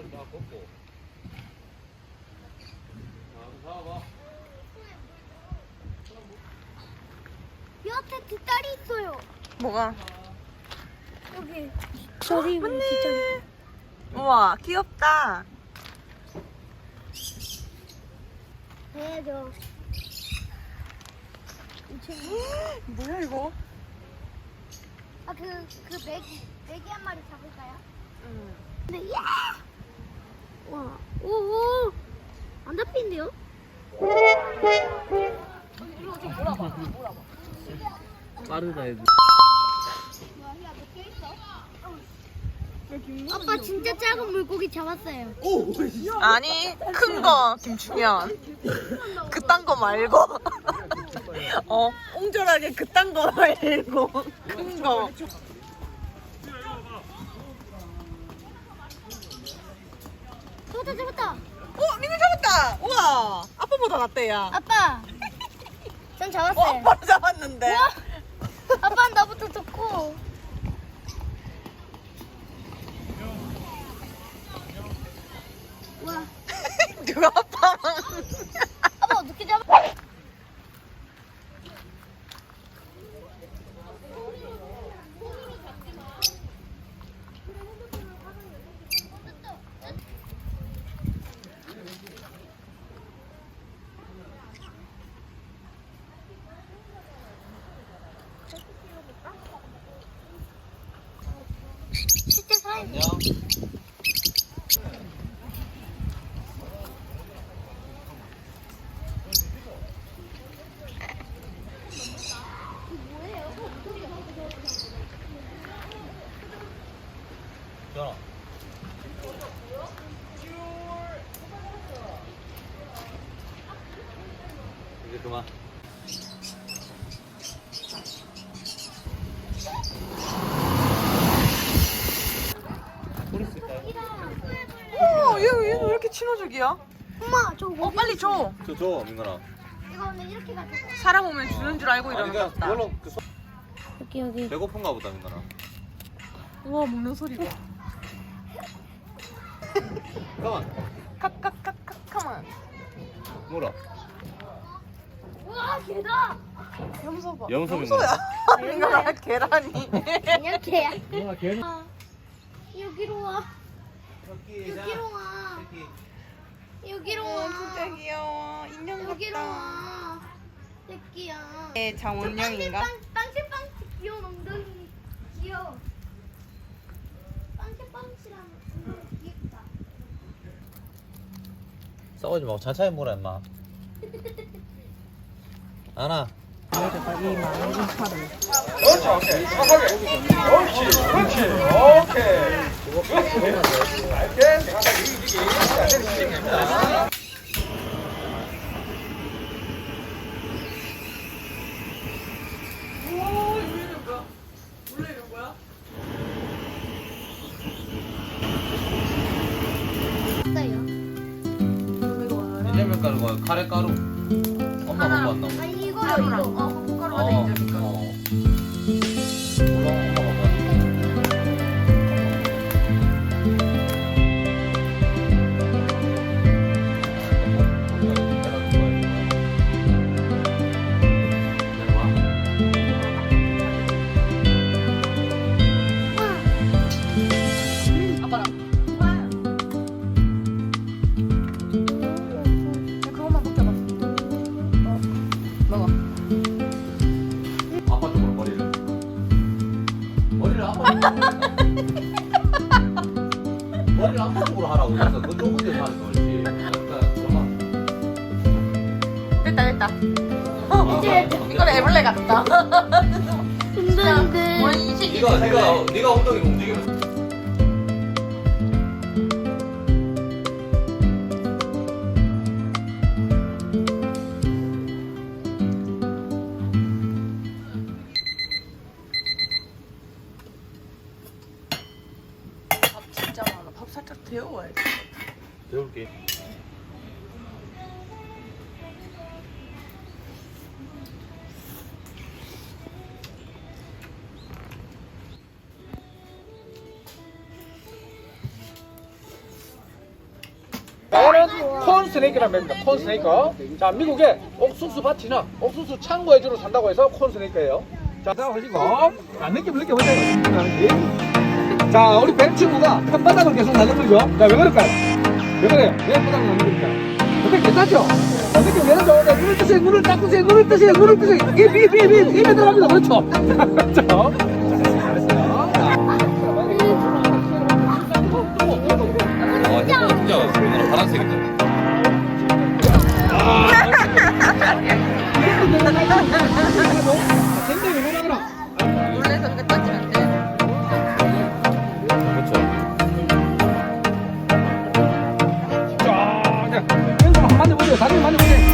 빨리 나 걷고. 아, 잡아봐. 여태 뒷다리 있어요. 뭐가? 여기. 저기 뒷다리. 우와 귀엽다. 해야죠. 뭐야 이거? 아, 그, 그 메기, 메기 한 마리 잡을까요? 응. 근데, 야! 와, 오, 오! 안 잡힌대요? 빠르다, 애들. 아빠 진짜 작은 물고기 잡았어요. 아니 큰 거 김충현. 그딴 거 말고. 어 옹졸하게 그딴 거 말고 큰 거. 잡았다, 잡았다. 어 민우 잡았다. 우와 아빠보다 낫대 야. 아빠. 전 어 잡았어요. 바로 잡았는데. 아빠는 나부터 좋고. 와, 누가 아빠만. 아빠 어떻게 잡아? 진짜 사이 안녕. 전화. 이제 그만. 얘, 얘는 왜 이렇게 친화적이야? 엄마 저 어 빨리 줘. 저, 저, 민건아. 이거 근데 이렇게 가지고 사람 오면 주는 줄 알고 이러는 것 같다. 그걸로 그 소... 여기 여기 배고픈가 보다, 민건아. 우와 먹는 소리 봐. 잠깐만. 칵칵칵칵하만. 뭐라? 우와 개다 염소 봐. 염소 염소야. 이거랑 계란이. 그냥 개야 누나 걔는 아, 여기로 와 여기로 와 여기로 와 진짜 귀여워. 인형 여기로. 와 새끼야 네, 장원영인가? 빵실빵실 귀여운 엉덩이 귀여워 귀엽다 싸우지 말고 천천히 몰아, 임마. 안아. 있어요 인절미 가루가 카레 가루. 엄마 하나. 먹고 안 나오고. 아니 이거요 가루랑 이거 어 콩가루가 돼 있으니까. 어. 아빠랑. 이건 애벌레 같다. 힘든데 원식이. 네가 네가 네가 엉덩이 움직이면 밥 진짜 많아. 밥 살짝 데워야 돼. 배울게. 콘 스네이크라는 맵입니다. 콘 스네이크. 자, 미국에 옥수수 밭이나 옥수수 창고에 주로 산다고 해서 콘 스네이크예요. 자, 자, 보시고. 자, 느낌 느껴보세요. 느낌 나는지. 자, 우리 뱀 친구가 혓바닥을 계속 날려들죠? 자, 왜 그럴까요? 왜 그래요? 왜 혓바닥을 날려들까요? 근데 괜찮죠? 자, 느낌 괜찮죠? 자, 눈을 뜨세요, 눈을 딱 뜨세요, 눈을 뜨세요, 눈을 뜨세요. 입, 입, 입, 입, 입에 들어갑니다. 그렇죠? 그렇죠? 진짜 우리나라 파란색인데. 다리를많이 먹!